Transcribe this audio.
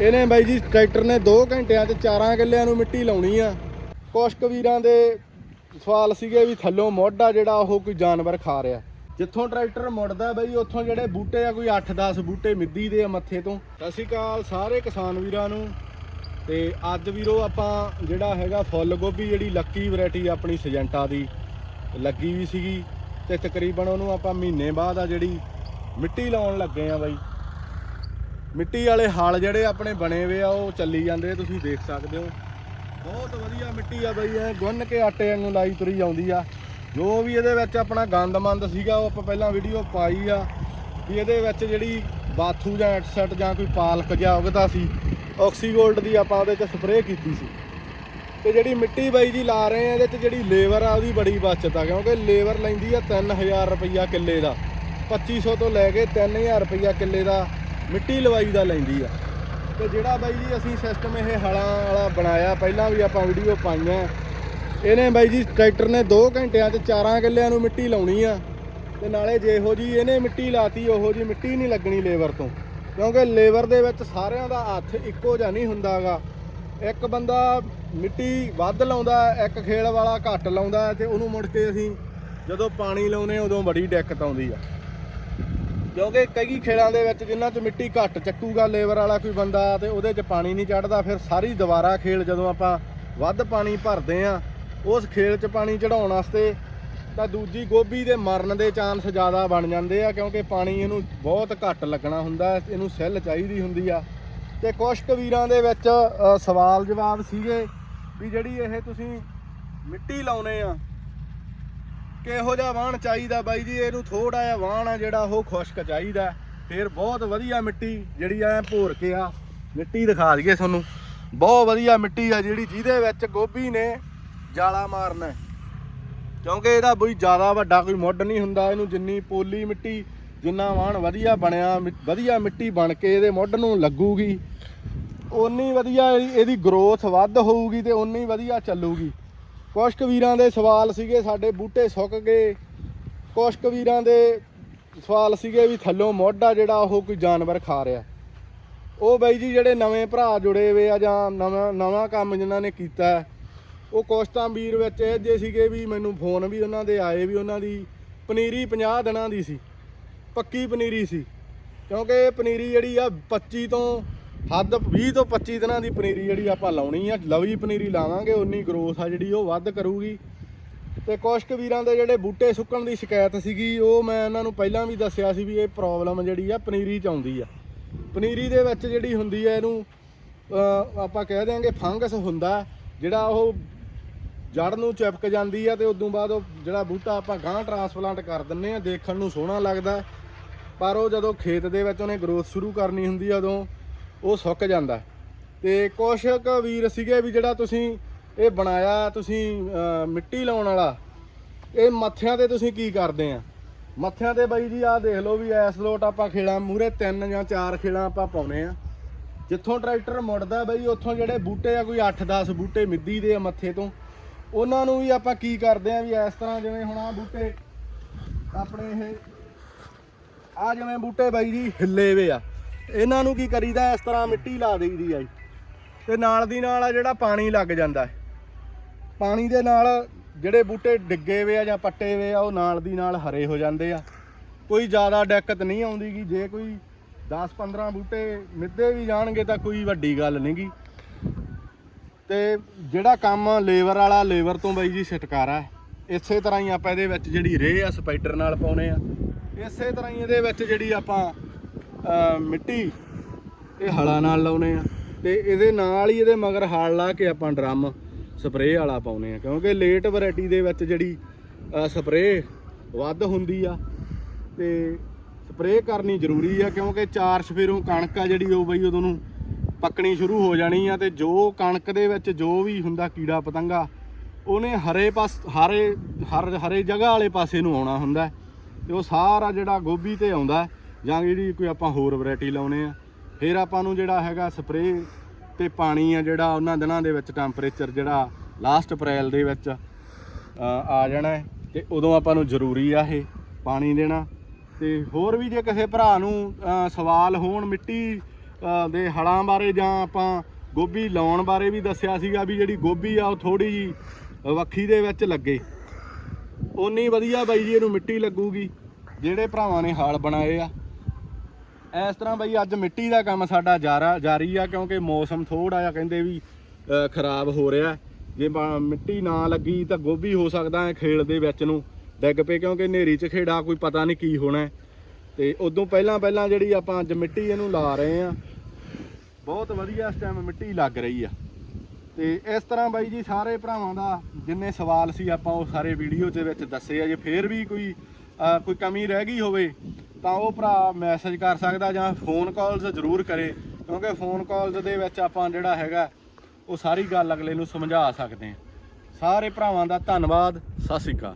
ਇਹਨੇ ਬਾਈ ਜੀ ਟਰੈਕਟਰ ਨੇ 2 ਘੰਟਿਆਂ 'ਚ 4 ਕਿੱਲਿਆਂ ਨੂੰ ਮਿੱਟੀ ਲਾਉਣੀ ਆ। ਕੁਸ਼ਕ ਵੀਰਾਂ ਦੇ ਸਵਾਲ ਸੀਗੇ ਵੀ ਥੱਲੋਂ ਮੋਢਾ ਜਿਹੜਾ ਉਹ ਕੋਈ ਜਾਨਵਰ ਖਾ ਰਿਹਾ। ਜਿੱਥੋਂ ਟਰੈਕਟਰ ਮੁੜਦਾ ਬਈ, ਉੱਥੋਂ ਜਿਹੜੇ ਬੂਟੇ ਆ, ਕੋਈ 8-10 ਬੂਟੇ ਮਿੱਦੀ ਦੇ ਆ ਮੱਥੇ ਤੋਂ। ਸਤਿ ਸ਼੍ਰੀ ਅਕਾਲ ਸਾਰੇ ਕਿਸਾਨ ਵੀਰਾਂ ਨੂੰ। ਤੇ ਅੱਜ ਵੀਰੋ ਆਪਾਂ ਜਿਹੜਾ ਹੈਗਾ ਫੁੱਲ ਗੋਭੀ, ਜਿਹੜੀ ਲੱਕੀ ਵੈਰਾਈਟੀ ਆਪਣੀ ਸਜੈਂਟਾ ਦੀ ਲੱਗੀ ਵੀ ਸੀਗੀ। ਤੇ ਤਕਰੀਬਨ ਉਹਨੂੰ ਆਪਾਂ ਮਹੀਨੇ ਬਾਅਦ ਆ ਜਿਹੜੀ ਮਿੱਟੀ ਲਾਉਣ ਲੱਗੇ ਆ ਬਾਈ। ਮਿੱਟੀ ਵਾਲੇ ਹਲ ਜਿਹੜੇ ਆਪਣੇ ਬਣੇ ਹੋਏ ਆ ਉਹ ਚੱਲੀ ਜਾਂਦੇ ਆ, ਤੁਸੀਂ ਦੇਖ ਸਕਦੇ ਹੋ। ਬਹੁਤ ਵਧੀਆ ਮਿੱਟੀ ਆ ਬਈ ਐ ਗੁੰਨ ਕੇ ਆਟੇ ਵਾਂਗੂ ਲਾਈ ਤੁਰੀ ਆਉਂਦੀ ਆ। ਜੋ ਵੀ ਇਹਦੇ ਵਿੱਚ ਆਪਣਾ ਗੰਦਮੰਦ ਸੀਗਾ ਉਹ ਆਪਾਂ ਪਹਿਲਾਂ ਵੀਡੀਓ ਪਾਈ ਆ ਵੀ ਇਹਦੇ ਵਿੱਚ ਜਿਹੜੀ ਬਾਥੂ ਜਾਂ ਐਟਸੈਟ ਜਾਂ ਕੋਈ ਪਾਲਕ ਜਾਂ ਉਗਦਾ ਸੀ ਆਕਸੀਗੋਲਡ ਦੀ ਆਪਾਂ ਉਹਦੇ 'ਚ ਸਪਰੇਅ ਕੀਤੀ ਸੀ। ਤੇ ਜਿਹੜੀ ਮਿੱਟੀ ਬਾਈ ਜੀ ਲਾ ਰਹੇ ਆ ਇਹਦੇ 'ਚ ਜਿਹੜੀ ਲੇਬਰ ਆ ਉਹਦੀ ਬੜੀ ਬਚਤ ਆ ਕਿਉਂਕਿ ਲੇਬਰ ਲੈਂਦੀ ਆ 3000 ਰੁਪਈਆ ਕਿੱਲੇ ਦਾ। 2500 ਤੋਂ ਲੈ ਕੇ 3000 ਰੁਪਈਆ ਕਿੱਲੇ ਦਾ ਮਿੱਟੀ ਲਵਾਈ ਦਾ ਲੈਂਦੀ ਆ। ਤੇ ਜਿਹੜਾ ਬਾਈ ਜੀ ਅਸੀਂ ਸਿਸਟਮ ਇਹ ਹਲਾਂ ਵਾਲਾ ਬਣਾਇਆ, ਪਹਿਲਾਂ ਵੀ ਆਪਾਂ ਵੀਡੀਓ ਪਾਈਆਂ। ਇਹਨੇ ਬਾਈ ਜੀ ਟਰੈਕਟਰ ਨੇ 2 ਘੰਟਿਆਂ 'ਚ 4 ਕਿੱਲਿਆਂ ਨੂੰ ਮਿੱਟੀ ਲਾਉਣੀ ਆ। ਤੇ ਨਾਲੇ ਜਿਹੋ ਜੀ ਇਹਨੇ ਮਿੱਟੀ ਲਾਤੀ, ਉਹੋ ਜੀ ਮਿੱਟੀ ਨਹੀਂ ਲੱਗਣੀ ਲੇਬਰ ਤੋਂ। ਕਿਉਂਕਿ ਲੇਬਰ ਦੇ ਵਿੱਚ ਸਾਰਿਆਂ ਦਾ ਹੱਥ ਇੱਕੋ ਜਿਹਾ ਨਹੀਂ ਹੁੰਦਾਗਾ। ਇੱਕ ਬੰਦਾ ਮਿੱਟੀ ਵੱਧ ਲਾਉਂਦਾ, ਇੱਕ ਖੇਲ ਵਾਲਾ ਘੱਟ ਲਾਉਂਦਾ, ਤੇ ਉਹਨੂੰ ਮੁੜ ਕੇ ਅਸੀਂ ਜਦੋਂ ਪਾਣੀ ਲਾਉਨੇ ਉਦੋਂ ਬੜੀ ਦਿੱਕਤ ਆਉਂਦੀ ਆ। ਕਿਉਂਕਿ ਕਈ ਖੇਲਾਂ ਦੇ ਵਿੱਚ ਜਿਨ੍ਹਾਂ 'ਚ ਮਿੱਟੀ ਘੱਟ ਚੱਕੂਗਾ, ਲੇਬਰ ਵਾਲਾ ਕੋਈ ਬੰਦਾ ਤੇ ਉਹਦੇ 'ਚ ਪਾਣੀ ਨਹੀਂ ਚੜਦਾ ਫਿਰ ਸਾਰੀ ਦੁਬਾਰਾ ਖੇਲ ਜਦੋਂ ਆਪਾਂ ਵੱਧ ਪਾਣੀ ਭਰਦੇ ਆ ਉਸ ਖੇਲ 'ਚ ਪਾਣੀ ਚੜਾਉਣ ਵਾਸਤੇ ਤਾਂ ਦੂਜੀ ਗੋਭੀ ਦੇ ਮਰਨ ਦੇ ਚਾਂਸ ਜ਼ਿਆਦਾ ਬਣ ਜਾਂਦੇ ਆ, ਕਿਉਂਕਿ ਪਾਣੀ ਇਹਨੂੰ ਬਹੁਤ ਘੱਟ ਲੱਗਣਾ ਹੁੰਦਾ, ਇਹਨੂੰ ਸੈੱਲ ਚਾਹੀਦੀ ਹੁੰਦੀ ਆ। ਤੇ ਕੁਛ ਕੁ ਵੀਰਾਂ ਦੇ ਵਿੱਚ ਸਵਾਲ ਜਵਾਬ ਸੀਗੇ ਵੀ ਜਿਹੜੀ ਇਹ ਤੁਸੀਂ ਮਿੱਟੀ ਲਾਉਨੇ ਆ ਕਿਹੋ ਜਿਹਾ ਵਾਹਣ ਚਾਹੀਦਾ ਬਾਈ ਜੀ? ਇਹਨੂੰ ਥੋੜਾ ਜਿਹਾ ਵਾਹਣ ਆ ਜਿਹੜਾ ਉਹ ਖੁਸ਼ਕ ਚਾਹੀਦਾ। ਫਿਰ ਬਹੁਤ ਵਧੀਆ ਮਿੱਟੀ ਜਿਹੜੀ ਐ ਭੋਰ ਕੇ ਆ। ਮਿੱਟੀ ਦਿਖਾ ਦਈਏ ਤੁਹਾਨੂੰ। ਬਹੁਤ ਵਧੀਆ ਮਿੱਟੀ ਆ ਜਿਹੜੀ ਜਿਹਦੇ ਵਿੱਚ ਗੋਭੀ ਨੇ ਜਾਲਾ ਮਾਰਨਾ। ਕਿਉਂਕਿ ਇਹਦਾ ਬਈ ਜ਼ਿਆਦਾ ਵੱਡਾ ਕੋਈ ਮੁੱਢ ਨਹੀਂ ਹੁੰਦਾ। ਇਹਨੂੰ ਜਿੰਨੀ ਪੋਲੀ ਮਿੱਟੀ, ਜਿੰਨਾ ਵਾਹਣ ਵਧੀਆ ਬਣਿਆ, ਮਿ- ਵਧੀਆ ਮਿੱਟੀ ਬਣ ਕੇ ਇਹਦੇ ਮੁੱਢ ਨੂੰ ਲੱਗੂਗੀ। ਓਨੀ ਵਧੀਆ ਇਹਦੀ- ਇਹਦੀ ਗਰੋਥ ਵੱਧ ਹੋਊਗੀ ਤੇ ਓਨੀ ਵਧੀਆ ਚੱਲੂਗੀ। ਕੁਸ਼ਕ ਵੀਰਾਂ ਦੇ ਸਵਾਲ ਸੀਗੇ ਸਾਡੇ ਬੂਟੇ ਸੁੱਕ ਗਏ। ਕੁਸ਼ਕ ਵੀਰਾਂ ਦੇ ਸਵਾਲ ਸੀਗੇ ਵੀ ਥੱਲੋਂ ਮੋਢਾ ਜਿਹੜਾ ਉਹ ਕੋਈ ਜਾਨਵਰ ਖਾ ਰਿਹਾ। ਉਹ ਬਾਈ ਜੀ ਜਿਹੜੇ ਨਵੇਂ ਭਰਾ ਜੁੜੇ ਹੋਏ ਆ ਜਾਂ ਨਵਾਂ ਨਵਾਂ ਕੰਮ ਜਿਨ੍ਹਾਂ ਨੇ ਕੀਤਾ ਉਹ ਕੋਸਤਾਂ ਵੀਰ ਵਿੱਚ ਇਹ ਜੇ ਸੀਗੇ ਵੀ ਮੈਨੂੰ ਫੋਨ ਵੀ ਉਹਨਾਂ ਦੇ ਆਏ ਵੀ ਉਹਨਾਂ ਦੀ ਪਨੀਰੀ 50 ਦਿਨਾਂ ਦੀ ਸੀ, ਪੱਕੀ ਪਨੀਰੀ ਸੀ। ਕਿਉਂਕਿ ਇਹ ਪਨੀਰੀ ਜਿਹੜੀ ਆ 25 ਤੋਂ ਹੱਦ 20 ਤੋਂ 25 ਦਿਨਾਂ ਦੀ ਪਨੀਰੀ ਜਿਹੜੀ ਆਪਾਂ ਲਾਉਣੀ ਆ, ਲਵੀ ਪਨੀਰੀ ਲਾਵਾਂਗੇ ਉਨੀ ਗਰੋਥ ਆ ਜਿਹੜੀ, ਉਹ ਵੱਧ ਕਰੂਗੀ। ਤੇ ਕੁਸ਼ਕ ਵੀਰਾਂ ਦੇ ਜਿਹੜੇ ਬੂਟੇ ਸੁੱਕਣ ਦੀ ਸ਼ਿਕਾਇਤ ਸੀਗੀ, ਉਹ ਮੈਂ ਇਹਨਾਂ ਨੂੰ ਪਹਿਲਾਂ ਵੀ ਦੱਸਿਆ ਸੀ ਵੀ ਇਹ ਪ੍ਰੋਬਲਮ ਜਿਹੜੀ ਆ, ਪਨੀਰੀ ਚ ਆਉਂਦੀ ਆ। ਪਨੀਰੀ ਦੇ ਵਿੱਚ ਜਿਹੜੀ ਹੁੰਦੀ ਹੈ ਇਹਨੂੰ ਆਪਾਂ ਕਹਿ ਦਿਆਂਗੇ ਫੰਗਸ ਹੁੰਦਾ, ਜਿਹੜਾ ਉਹ ਜੜ ਨੂੰ ਚਿਪਕ ਜਾਂਦੀ ਆ, ਤੇ ਉਦੋਂ ਬਾਅਦ ਉਹ ਜਿਹੜਾ ਬੂਟਾ ਆਪਾਂ ਗਾਂ ਟਰਾਂਸਪਲਾਂਟ ਕਰ ਦਿੰਨੇ ਆ, ਦੇਖਣ ਨੂੰ ਸੋਹਣਾ ਲੱਗਦਾ। ਪਰ ਉਹ ਜਦੋਂ ਖੇਤ ਦੇ ਵਿੱਚ ਉਹਨੇ ਗਰੋਥ ਸ਼ੁਰੂ ਕਰਨੀ ਹੁੰਦੀ ਆ ਉਦੋਂ ਉਹ ਸੁੱਕ ਜਾਂਦਾ। ਤੇ ਕੁਛ ਕੁ ਵੀਰ ਸੀਗੇ ਵੀ ਜਿਹੜਾ ਤੁਸੀਂ ਇਹ ਬਣਾਇਆ, ਤੁਸੀਂ ਮਿੱਟੀ ਲਾਉਣ ਵਾਲਾ, ਇਹ ਮੱਥਿਆਂ ਤੇ ਤੁਸੀਂ ਕੀ ਕਰਦੇ ਆ? ਮੱਥਿਆਂ ਤੇ ਬਾਈ ਜੀ ਆਹ ਦੇਖ ਲਓ ਵੀ ਐਸ ਲੋਟ ਆਪਾਂ ਖੇਲਾਂ ਮੂਰੇ ਤਿੰਨ ਜਾਂ ਚਾਰ ਖੇਲਾਂ ਆਪਾਂ ਪਾਉਨੇ ਆ। ਜਿੱਥੋਂ ਟਰੈਕਟਰ ਮੁੜਦਾ ਬਈ, ਉੱਥੋਂ ਜਿਹੜੇ ਬੂਟੇ ਆ, ਕੋਈ 8-10 ਬੂਟੇ ਮਿੱਦੀ ਦੇ ਆ ਮੱਥੇ ਤੋਂ। ਉਹਨਾਂ ਨੂੰ ਵੀ ਆਪਾਂ ਕੀ ਕਰਦੇ ਆ ਵੀ ਇਸ ਤਰ੍ਹਾਂ ਜਿਵੇਂ ਹੁਣ ਆ ਬੂਟੇ ਆਪਣੇ ਇਹ ਆ ਜਿਵੇਂ ਬੂਟੇ ਬਾਈ ਜੀ ਹਿੱਲੇ ਵੇ ਆ। ਇਹਨਾਂ ਨੂੰ ਕੀ ਕਰੀਦਾ ਇਸ ਤਰ੍ਹਾਂ ਮਿੱਟੀ ਲਾ ਦੇਈਦੀ ਆ ਜੀ। ਤੇ ਨਾਲ ਦੀ ਨਾਲ ਆ ਜਿਹੜਾ ਪਾਣੀ ਲੱਗ ਜਾਂਦਾ ਪਾਣੀ ਦੇ ਨਾਲ ਜਿਹੜੇ ਬੂਟੇ ਡਿੱਗੇ ਵੇ ਆ ਜਾਂ ਪੱਟੇ ਵੇ ਆ, ਉਹ ਨਾਲ ਦੀ ਨਾਲ ਹਰੇ ਹੋ ਜਾਂਦੇ ਆ। ਕੋਈ ਜ਼ਿਆਦਾ ਦਿੱਕਤ ਨਹੀਂ ਆਉਂਦੀ ਗੀ। ਜੇ ਕੋਈ 10-15 ਬੂਟੇ ਮਿੱਧੇ ਵੀ ਜਾਣਗੇ ਤਾਂ ਕੋਈ ਵੱਡੀ ਗੱਲ ਨਹੀਂਗੀ ਤੇ ਜਿਹੜਾ ਕੰਮ ਲੇਬਰ ਵਾਲਾ ਲੇਬਰ ਤੋਂ ਬਾਈ ਜੀ ਛਟਕਾਰਾ ਇਸੇ ਤਰ੍ਹਾਂ ਹੀ ਆਪਾਂ ਇਹਦੇ ਵਿੱਚ ਜਿਹੜੀ ਰੇਹ ਆ, ਸਪਾਈਡਰ ਨਾਲ ਪਾਉਨੇ ਆ। ਇਸੇ ਤਰ੍ਹਾਂ ਹੀ ਇਹਦੇ ਵਿੱਚ ਜਿਹੜੀ ਆਪਾਂ ਮਿੱਟੀ ਇਹ ਹਲਾਂ ਨਾਲ ਲਾਉਨੇ ਆ ਤੇ ਇਹਦੇ ਨਾਲ ਹੀ ਇਹਦੇ ਮਗਰ ਹਲ ਲਾ ਕੇ ਆਪਾਂ ਡਰਮ ਸਪਰੇਅ ਵਾਲਾ ਪਾਉਨੇ ਆ, ਕਿਉਂਕਿ ਲੇਟ ਵੈਰਾਈਟੀ ਦੇ ਵਿੱਚ ਜਿਹੜੀ ਸਪਰੇਅ ਵੱਧ ਹੁੰਦੀ ਆ ਤੇ ਸਪਰੇਅ ਕਰਨੀ ਜ਼ਰੂਰੀ ਆ, ਕਿਉਂਕਿ ਚਾਰ ਸਫੇਰੋਂ ਕਣਕ ਆ ਜਿਹੜੀ ਉਹ ਬਈ ਉਦੋਂ ਨੂੰ ਪੱਕਣੀ ਸ਼ੁਰੂ ਹੋ ਜਾਣੀ ਆ ਤੇ ਜੋ ਕਣਕ ਦੇ ਵਿੱਚ ਜੋ ਵੀ ਹੁੰਦਾ ਕੀੜਾ ਪਤੰਗਾ, ਉਹਨੇ ਹਰੇ ਪਾਸ, ਹਰੇ, ਹਰ, ਹਰੇ ਜਗ੍ਹਾ ਵਾਲੇ ਪਾਸੇ ਨੂੰ ਆਉਣਾ ਹੁੰਦਾ ਹੈ। ਤੇ ਉਹ ਸਾਰਾ ਜਿਹੜਾ ਗੋਭੀ ਤੇ ਆਉਂਦਾ ਜਾਂ ਜਿਹੜੀ ਕੋਈ ਆਪਾਂ ਹੋਰ ਵੈਰਾਈਟੀ ਲਾਉਨੇ ਆ, ਫਿਰ ਆਪਾਂ ਨੂੰ ਜਿਹੜਾ ਹੈਗਾ ਸਪਰੇਅ ਤੇ ਪਾਣੀ ਆ ਜਿਹੜਾ ਉਹਨਾਂ ਦਿਨਾਂ ਦੇ ਵਿੱਚ ਟੈਂਪਰੇਚਰ ਜਿਹੜਾ ਲਾਸਟ ਅਪ੍ਰੈਲ ਦੇ ਵਿੱਚ ਆ ਜਾਣਾ ਹੈ ਤੇ ਉਦੋਂ ਆਪਾਂ ਨੂੰ ਜ਼ਰੂਰੀ ਆ ਇਹ ਪਾਣੀ ਦੇਣਾ। ਤੇ ਹੋਰ ਵੀ ਜੇ ਕਿਸੇ ਭਰਾ ਨੂੰ ਸਵਾਲ ਹੋਣ ਮਿੱਟੀ ਦੇ ਹਲਾਂ ਬਾਰੇ ਜਾਂ ਆਪਾਂ ਗੋਭੀ ਲਾਉਣ ਬਾਰੇ ਵੀ ਦੱਸਿਆ ਸੀਗਾ ਵੀ ਜਿਹੜੀ ਗੋਭੀ ਆ ਉਹ ਥੋੜੀ ਜੀ ਵੱਖੀ ਦੇ ਵਿੱਚ ਲੱਗੇ। ਓਨੀ ਵਧੀਆ ਬਾਈ ਜੀ ਇਹਨੂੰ ਮਿੱਟੀ ਲੱਗੂਗੀ, ਜਿਹੜੇ ਭਰਾਵਾਂ ਨੇ ਹਾਲ ਬਣਾਏ ਆ। ਇਸ ਤਰ੍ਹਾਂ ਬਈ ਅੱਜ ਮਿੱਟੀ ਦਾ ਕੰਮ ਸਾਡਾ ਜਾਰਾ ਜਾਰੀ ਆ ਕਿਉਂਕਿ ਮੌਸਮ ਥੋੜਾ ਜਿਹਾ ਕਹਿੰਦੇ ਵੀ ਖਰਾਬ ਹੋ ਰਿਹਾ। ਜੇ ਮਿੱਟੀ ਨਾ ਲੱਗੀ ਤਾਂ ਗੋਭੀ ਹੋ ਸਕਦਾ ਹੈ ਖੇਲ ਦੇ ਵਿੱਚ ਨੂੰ। ਡਿੱਗ ਪਏ ਕਿਉਂਕਿ ਨੇਰੀ 'ਚ ਖੇੜਾ ਕੋਈ ਪਤਾ ਨਹੀਂ ਕੀ ਹੋਣਾ ਹੈ। ਤੇ ਉਦੋਂ ਪਹਿਲਾਂ ਪਹਿਲਾਂ ਜਿਹੜੀ ਆਪਾਂ ਅੱਜ ਮਿੱਟੀ ਇਹਨੂੰ ਲਾ ਰਹੇ ਆ ਬਹੁਤ ਵਧੀਆ ਇਸ ਟਾਈਮ ਮਿੱਟੀ ਲੱਗ ਰਹੀ ਆ। ਤੇ ਇਸ ਤਰ੍ਹਾਂ ਬਾਈ ਜੀ ਸਾਰੇ ਭਰਾਵਾਂ ਦਾ ਜਿੰਨੇ ਸਵਾਲ ਸੀ ਆਪਾਂ ਉਹ ਸਾਰੇ ਵੀਡੀਓ ਦੇ ਵਿੱਚ ਦੱਸੇ ਆ। ਜੇ ਫੇਰ ਵੀ ਕੋਈ ਕੋਈ ਕਮੀ ਰਹਿ ਗਈ ਹੋਵੇ ਤਾਂ ਉਹ ਭਰਾ ਮੈਸੇਜ ਕਰ ਸਕਦਾ ਜਾਂ ਫੋਨ ਕਾਲਸ ਜ਼ਰੂਰ ਕਰੇ, ਕਿਉਂਕਿ ਫੋਨ ਕਾਲਸ ਦੇ ਵਿੱਚ ਆਪਾਂ ਜਿਹੜਾ ਹੈਗਾ, ਉਹ ਸਾਰੀ ਗੱਲ ਅਗਲੇ ਨੂੰ ਸਮਝਾ ਸਕਦੇ ਹਾਂ। ਸਾਰੇ ਭਰਾਵਾਂ ਦਾ ਧੰਨਵਾਦ, ਸਤਿ ਸ਼੍ਰੀ ਅਕਾਲ।